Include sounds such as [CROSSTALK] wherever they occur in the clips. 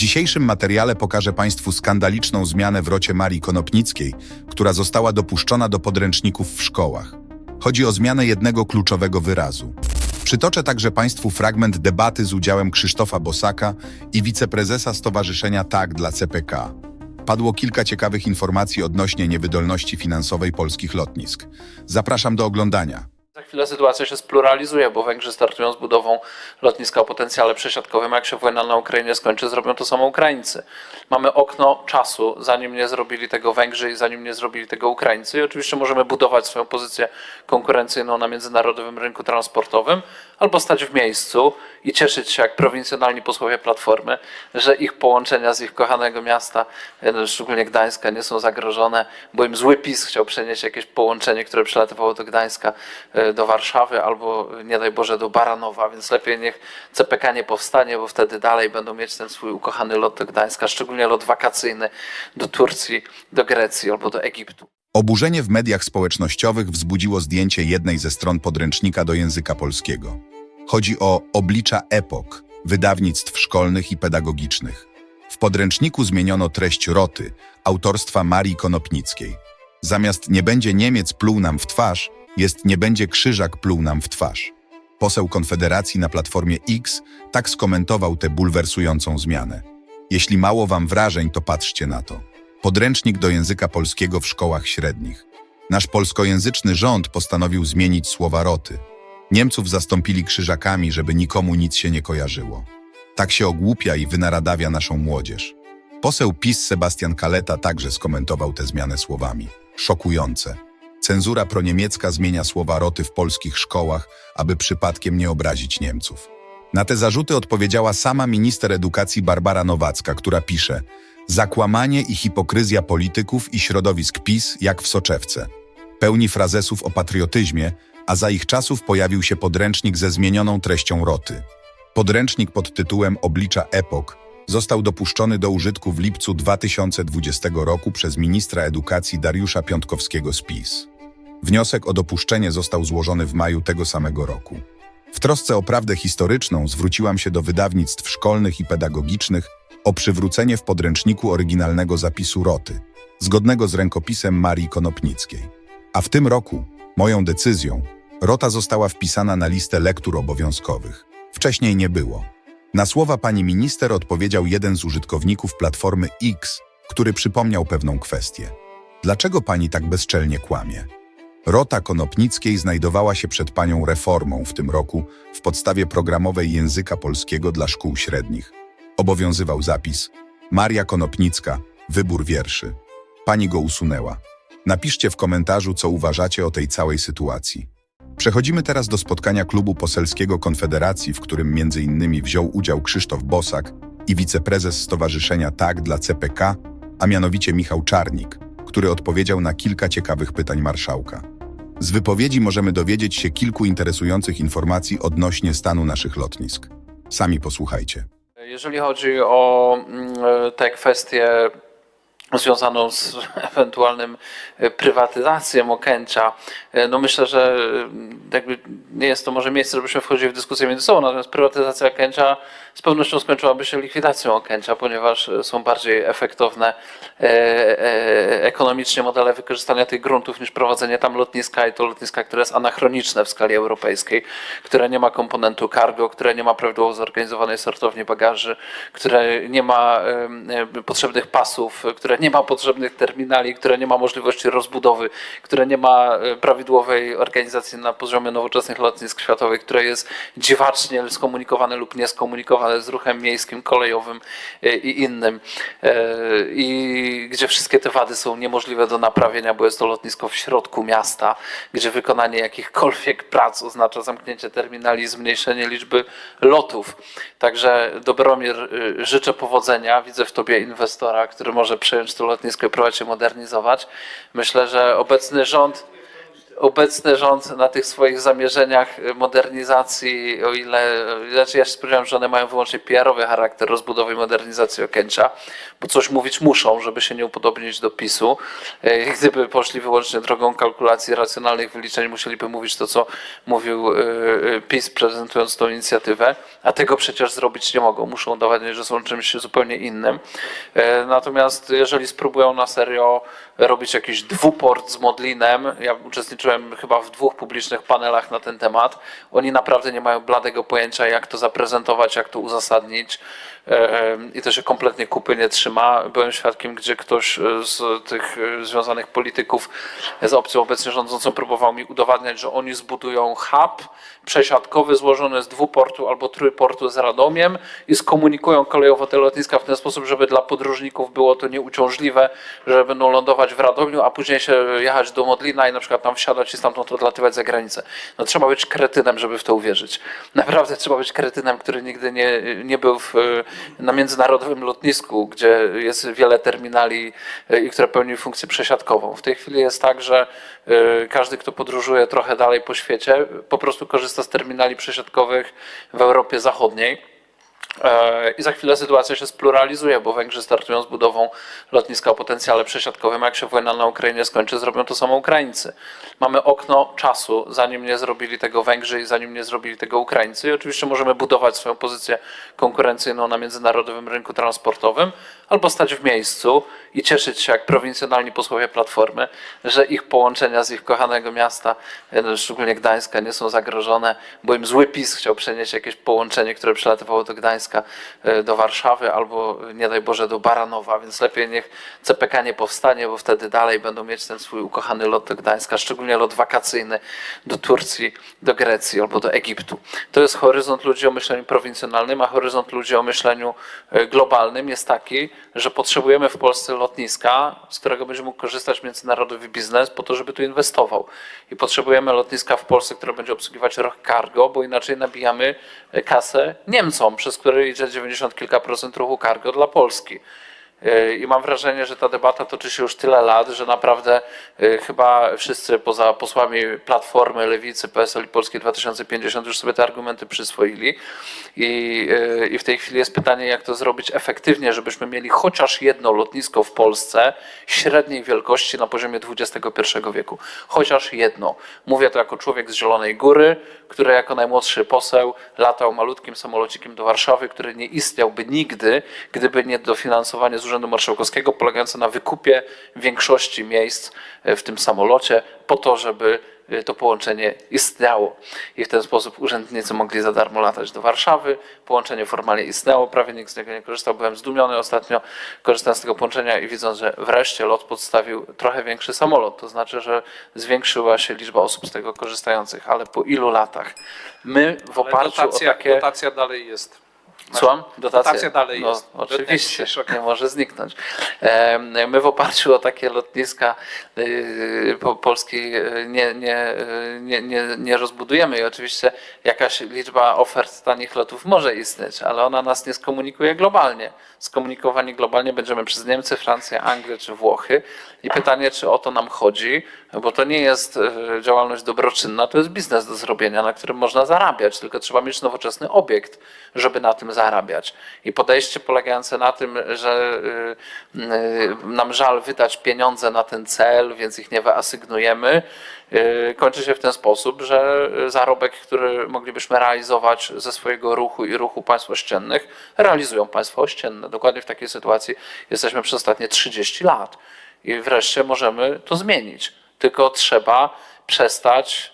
dzisiejszym materiale pokażę Państwu skandaliczną zmianę w rocie Marii Konopnickiej, która została dopuszczona do podręczników w szkołach. Chodzi o zmianę jednego kluczowego wyrazu. Przytoczę także Państwu fragment debaty z udziałem Krzysztofa Bosaka i wiceprezesa Stowarzyszenia Tak dla CPK. Padło kilka ciekawych informacji odnośnie niewydolności finansowej polskich lotnisk. Zapraszam do oglądania. Chwilę sytuacja się spluralizuje, bo Węgrzy startują z budową lotniska o potencjale przesiadkowym. Jak się wojna na Ukrainie skończy, zrobią to samo Ukraińcy. Mamy okno czasu, zanim nie zrobili tego Węgrzy i zanim nie zrobili tego Ukraińcy. I oczywiście możemy budować swoją pozycję konkurencyjną na międzynarodowym rynku transportowym, albo stać w miejscu i cieszyć się jak prowincjonalni posłowie Platformy, że ich połączenia z ich kochanego miasta, e, szczególnie Gdańska, nie są zagrożone, bo im zły PiS chciał przenieść jakieś połączenie, które przelatywało do Gdańska, e, do Warszawy albo nie daj Boże do Baranowa, więc lepiej niech CPK nie powstanie, bo wtedy dalej będą mieć ten swój ukochany lot do Gdańska, szczególnie lot wakacyjny do Turcji, do Grecji albo do Egiptu. Oburzenie w mediach społecznościowych wzbudziło zdjęcie jednej ze stron podręcznika do języka polskiego. Chodzi o oblicza epok, wydawnictw szkolnych i pedagogicznych. W podręczniku zmieniono treść roty, autorstwa Marii Konopnickiej. Zamiast nie będzie Niemiec pluł nam w twarz, jest nie będzie Krzyżak pluł nam w twarz. Poseł Konfederacji na Platformie X tak skomentował tę bulwersującą zmianę. Jeśli mało wam wrażeń, to patrzcie na to. Podręcznik do języka polskiego w szkołach średnich. Nasz polskojęzyczny rząd postanowił zmienić słowa roty. Niemców zastąpili krzyżakami, żeby nikomu nic się nie kojarzyło. Tak się ogłupia i wynaradawia naszą młodzież. Poseł PiS Sebastian Kaleta także skomentował tę zmianę słowami. Szokujące. Cenzura proniemiecka zmienia słowa roty w polskich szkołach, aby przypadkiem nie obrazić Niemców. Na te zarzuty odpowiedziała sama minister edukacji Barbara Nowacka, która pisze Zakłamanie i hipokryzja polityków i środowisk PiS jak w soczewce. Pełni frazesów o patriotyzmie, a za ich czasów pojawił się podręcznik ze zmienioną treścią roty. Podręcznik pod tytułem Oblicza epok został dopuszczony do użytku w lipcu 2020 roku przez ministra edukacji Dariusza Piątkowskiego z PiS. Wniosek o dopuszczenie został złożony w maju tego samego roku. W trosce o prawdę historyczną zwróciłam się do wydawnictw szkolnych i pedagogicznych o przywrócenie w podręczniku oryginalnego zapisu roty, zgodnego z rękopisem Marii Konopnickiej. A w tym roku, moją decyzją, rota została wpisana na listę lektur obowiązkowych. Wcześniej nie było. Na słowa pani minister odpowiedział jeden z użytkowników Platformy X, który przypomniał pewną kwestię. Dlaczego pani tak bezczelnie kłamie? Rota Konopnickiej znajdowała się przed panią reformą w tym roku w podstawie programowej języka polskiego dla szkół średnich. Obowiązywał zapis Maria Konopnicka, wybór wierszy. Pani go usunęła. Napiszcie w komentarzu, co uważacie o tej całej sytuacji. Przechodzimy teraz do spotkania klubu poselskiego Konfederacji, w którym innymi wziął udział Krzysztof Bosak i wiceprezes Stowarzyszenia Tak dla CPK, a mianowicie Michał Czarnik, który odpowiedział na kilka ciekawych pytań marszałka. Z wypowiedzi możemy dowiedzieć się kilku interesujących informacji odnośnie stanu naszych lotnisk. Sami posłuchajcie. Jeżeli chodzi o mm, tę kwestię związaną z [LAUGHS] ewentualnym e, prywatyzacją Okęcia, e, no myślę, że e, jakby nie jest to może miejsce, żebyśmy wchodzili w dyskusję między sobą, natomiast prywatyzacja Okęcia z pewnością skończyłaby się likwidacją Okęcia, ponieważ są bardziej efektowne e, e, ekonomicznie modele wykorzystania tych gruntów niż prowadzenie tam lotniska i to lotniska, które jest anachroniczne w skali europejskiej, które nie ma komponentu cargo, które nie ma prawidłowo zorganizowanej sortowni bagaży, które nie ma potrzebnych pasów, które nie ma potrzebnych terminali, które nie ma możliwości rozbudowy, które nie ma e, prawidłowej organizacji na poziomie nowoczesnych lotnisk światowych, które jest dziwacznie skomunikowane lub nieskomunikowane z ruchem miejskim, kolejowym e, i innym. E, I gdzie wszystkie te wady są niemożliwe do naprawienia, bo jest to lotnisko w środku miasta, gdzie wykonanie jakichkolwiek prac oznacza zamknięcie terminali i zmniejszenie liczby lotów. Także Dobromir, y, życzę powodzenia. Widzę w Tobie inwestora, który może przejąć to lotnisko i próbować się modernizować. Myślę, że obecny rząd obecny rząd na tych swoich zamierzeniach modernizacji, o ile, znaczy ja się spodziewałem, że one mają wyłącznie PR-owy charakter rozbudowy i modernizacji Okęcia, bo coś mówić muszą, żeby się nie upodobnić do PiSu. E, Gdyby poszli wyłącznie drogą kalkulacji racjonalnych wyliczeń, musieliby mówić to, co mówił e, e, PiS prezentując tą inicjatywę. A tego przecież zrobić nie mogą. Muszą udowadniać, że są czymś zupełnie innym. E, Natomiast jeżeli spróbują na serio robić jakiś dwuport z Modlinem, ja uczestniczyłem chyba w dwóch publicznych panelach na ten temat, oni naprawdę nie mają bladego pojęcia, jak to zaprezentować, jak to uzasadnić e, i to się kompletnie kupy nie trzyma. Byłem świadkiem, gdzie ktoś e, z tych e, związanych polityków z opcją obecnie rządzącą próbował mi udowadniać, że oni zbudują hub przesiadkowy złożony z dwuportu albo trójportu z Radomiem i skomunikują kolejowo te lotniska w ten sposób, żeby dla podróżników było to nieuciążliwe, że będą lądować w Radomiu, a później się jechać do Modlina i na przykład tam wsiadać i stamtąd odlatywać za granicę. No trzeba być kretynem, żeby w to uwierzyć. Naprawdę trzeba być kretynem, który nigdy nie, nie był w, na międzynarodowym lotnisku, gdzie jest wiele terminali e, i które pełni funkcję przesiadkową. W tej chwili jest tak, że e, każdy, kto podróżuje trochę dalej po świecie, po prostu korzysta z terminali przesiadkowych w Europie Zachodniej. E, I za chwilę sytuacja się spluralizuje, bo Węgrzy startują z budową lotniska o potencjale przesiadkowym. Jak się wojna na Ukrainie skończy, zrobią to samo Ukraińcy. Mamy okno czasu, zanim nie zrobili tego Węgrzy i zanim nie zrobili tego Ukraińcy. I oczywiście możemy budować swoją pozycję konkurencyjną na międzynarodowym rynku transportowym, albo stać w miejscu i cieszyć się jak prowincjonalni posłowie Platformy, że ich połączenia z ich kochanego miasta, e, szczególnie Gdańska, nie są zagrożone, bo im zły PiS chciał przenieść jakieś połączenie, które przelatywało do Gdańska, e, do Warszawy albo nie daj Boże do Baranowa, więc lepiej niech CPK nie powstanie, bo wtedy dalej będą mieć ten swój ukochany lot do Gdańska, szczególnie lot wakacyjny do Turcji, do Grecji albo do Egiptu. To jest horyzont ludzi o myśleniu prowincjonalnym, a horyzont ludzi o myśleniu e, globalnym jest taki, że potrzebujemy w Polsce lotniska, z którego będzie mógł korzystać międzynarodowy biznes po to, żeby tu inwestował. I potrzebujemy lotniska w Polsce, które będzie obsługiwać ruch cargo, bo inaczej nabijamy e, kasę Niemcom, przez które idzie 90 kilka procent ruchu cargo dla Polski. I mam wrażenie, że ta debata toczy się już tyle lat, że naprawdę e, chyba wszyscy poza posłami Platformy, Lewicy, PSL i Polskiej 2050 już sobie te argumenty przyswoili. I, e, I w tej chwili jest pytanie, jak to zrobić efektywnie, żebyśmy mieli chociaż jedno lotnisko w Polsce średniej wielkości na poziomie XXI wieku. Chociaż jedno. Mówię to jako człowiek z Zielonej Góry, który jako najmłodszy poseł latał malutkim samolocikiem do Warszawy, który nie istniałby nigdy, gdyby nie dofinansowanie z Urzędu Marszałkowskiego polegające na wykupie większości miejsc e, w tym samolocie po to, żeby e, to połączenie istniało. I w ten sposób urzędnicy mogli za darmo latać do Warszawy. Połączenie formalnie istniało, prawie nikt z niego nie korzystał. Byłem zdumiony ostatnio, korzystając z tego połączenia i widząc, że wreszcie lot podstawił trochę większy samolot. To znaczy, że zwiększyła się liczba osób z tego korzystających, ale po ilu latach? My w oparciu dotacja, o takie... dotacja dalej jest. Słucham? Dotacja dalej no, jest. Oczywiście, Dotacja. nie może zniknąć. My w oparciu o takie lotniska y, po- polskiej y, nie, nie, y, nie, nie, nie rozbudujemy i oczywiście jakaś liczba ofert tanich lotów może istnieć, ale ona nas nie skomunikuje globalnie. Skomunikowani globalnie będziemy przez Niemcy, Francję, Anglię czy Włochy i pytanie, czy o to nam chodzi, bo to nie jest y, działalność dobroczynna, to jest biznes do zrobienia, na którym można zarabiać, tylko trzeba mieć nowoczesny obiekt, żeby na tym zarabiać. I podejście polegające na tym, że y, nam żal wydać pieniądze na ten cel, więc ich nie wyasygnujemy, y, kończy się w ten sposób, że zarobek, który moglibyśmy realizować ze swojego ruchu i ruchu państw ościennych, realizują państwa ościenne. Dokładnie w takiej sytuacji jesteśmy przez ostatnie 30 lat. I wreszcie możemy to zmienić. Tylko trzeba przestać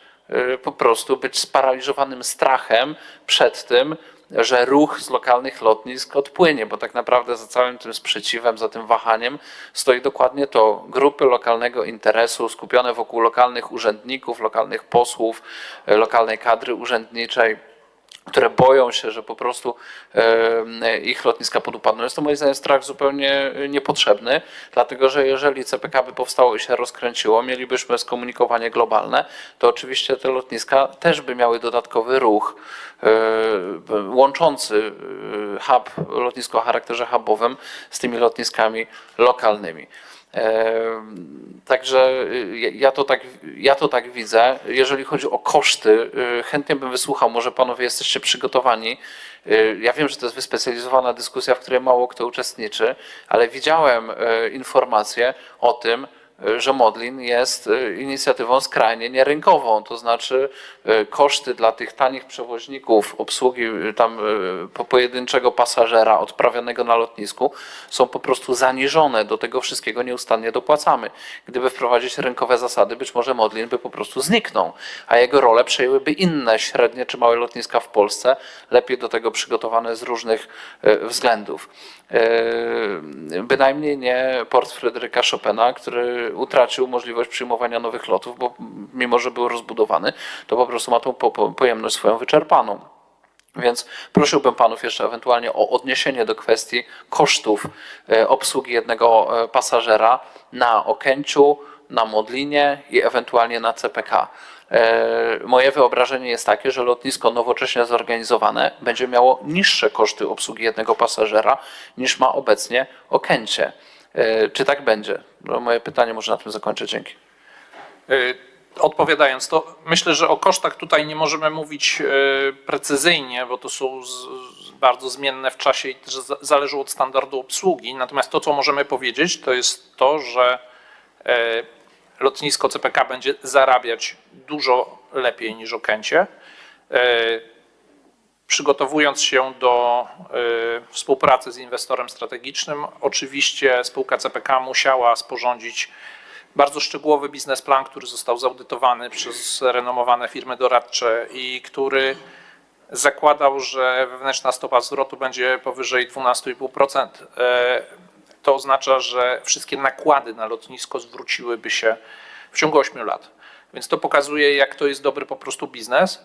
y, po prostu być sparaliżowanym strachem przed tym, że ruch z lokalnych lotnisk odpłynie, bo tak naprawdę za całym tym sprzeciwem, za tym wahaniem stoi dokładnie to. Grupy lokalnego interesu skupione wokół lokalnych urzędników, lokalnych posłów, y, lokalnej kadry urzędniczej które boją się, że po prostu ich lotniska podupadną. Jest to moim zdaniem strach zupełnie niepotrzebny, dlatego że jeżeli CPK by powstało i się rozkręciło, mielibyśmy skomunikowanie globalne, to oczywiście te lotniska też by miały dodatkowy ruch e, łączący e, hub, lotnisko o charakterze hubowym z tymi lotniskami lokalnymi. Także y, ja to, tak, ja to tak widzę. Jeżeli chodzi o koszty, y, chętnie bym wysłuchał, może panowie jesteście przygotowani. Y, Ja wiem, że to jest wyspecjalizowana dyskusja, w której mało kto uczestniczy, ale widziałem informacje o tym, że Modlin jest y, inicjatywą skrajnie nierynkową, to znaczy y, koszty dla tych tanich przewoźników obsługi y, tam po- pojedynczego pasażera odprawionego na lotnisku są po prostu zaniżone. Do tego wszystkiego nieustannie dopłacamy. Gdyby wprowadzić rynkowe zasady, być może Modlin by po prostu zniknął, a jego rolę przejęłyby inne średnie czy małe lotniska w Polsce, lepiej do tego przygotowane z różnych względów. Bynajmniej nie port Fryderyka Chopina, który utracił możliwość przyjmowania nowych lotów, bo mimo, że był rozbudowany, to po prostu ma tą po- po- pojemność swoją wyczerpaną. Więc prosiłbym panów jeszcze ewentualnie o odniesienie do kwestii kosztów e, obsługi jednego e, pasażera na Okęciu, na Modlinie i ewentualnie na CPK. E, Moje wyobrażenie jest takie, że lotnisko nowocześnie zorganizowane będzie miało niższe koszty obsługi jednego pasażera niż ma obecnie Okęcie. E, Czy tak będzie? No, moje pytanie może na tym zakończę. Dzięki. Y, Odpowiadając, to myślę, że o kosztach tutaj nie możemy mówić y, precyzyjnie, bo to są bardzo zmienne w czasie i też za- zależą od standardu obsługi. Natomiast to, co możemy powiedzieć, to jest to, że e, lotnisko CPK będzie zarabiać dużo lepiej niż Okęcie. Przygotowując się do y, współpracy z inwestorem strategicznym, oczywiście spółka CPK musiała sporządzić bardzo szczegółowy biznesplan, który został zaudytowany przez renomowane firmy doradcze i który zakładał, że wewnętrzna stopa zwrotu będzie powyżej 12,5%. E, To oznacza, że wszystkie nakłady na lotnisko zwróciłyby się w ciągu 8 lat. Więc to pokazuje, jak to jest dobry po prostu biznes.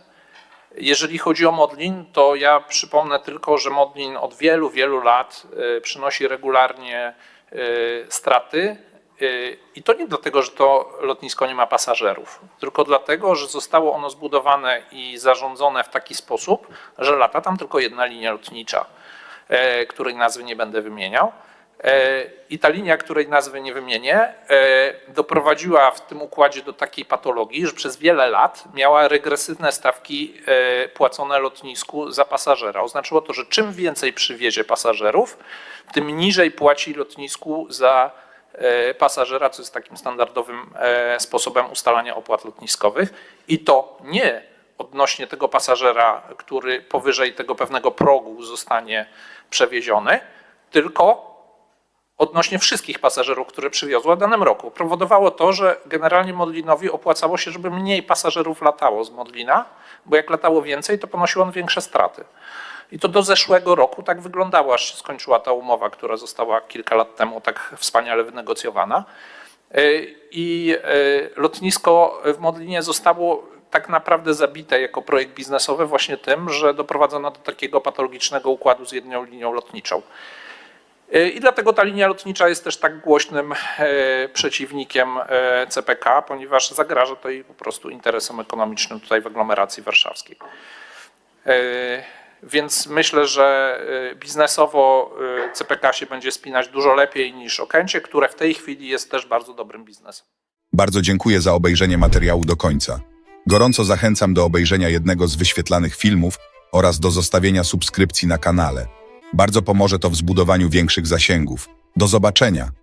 Jeżeli chodzi o Modlin, to ja przypomnę tylko, że Modlin od wielu, wielu lat y, przynosi regularnie y, straty. y, I to nie dlatego, że to lotnisko nie ma pasażerów, tylko dlatego, że zostało ono zbudowane i zarządzone w taki sposób, że lata tam tylko jedna linia lotnicza, której nazwy nie będę wymieniał. E, I ta linia, której nazwy nie wymienię, e, doprowadziła w tym układzie do takiej patologii, że przez wiele lat miała regresywne stawki e, płacone lotnisku za pasażera. Oznaczyło to, że czym więcej przywiezie pasażerów, tym niżej płaci lotnisku za pasażera, co jest takim standardowym sposobem ustalania opłat lotniskowych. I to nie odnośnie tego pasażera, który powyżej tego pewnego progu zostanie przewieziony, tylko odnośnie wszystkich pasażerów, które przywiozła w danym roku. Powodowało to, że generalnie Modlinowi opłacało się, żeby mniej pasażerów latało z Modlina, bo jak latało więcej, to ponosił on większe straty. I to do zeszłego roku tak wyglądało, aż się skończyła ta umowa, która została kilka lat temu tak wspaniale wynegocjowana. Y, I y, lotnisko w Modlinie zostało tak naprawdę zabite jako projekt biznesowy właśnie tym, że doprowadzono do takiego patologicznego układu z jedną linią lotniczą. Y, I dlatego ta linia lotnicza jest też tak głośnym e, przeciwnikiem e, CPK, ponieważ zagraża to jej po prostu interesom ekonomicznym tutaj w aglomeracji warszawskiej. E, Więc myślę, że e, biznesowo e, CPK się będzie spinać dużo lepiej niż Okęcie, które w tej chwili jest też bardzo dobrym biznesem. Bardzo dziękuję za obejrzenie materiału do końca. Gorąco zachęcam do obejrzenia jednego z wyświetlanych filmów oraz do zostawienia subskrypcji na kanale. Bardzo pomoże to w zbudowaniu większych zasięgów. Do zobaczenia!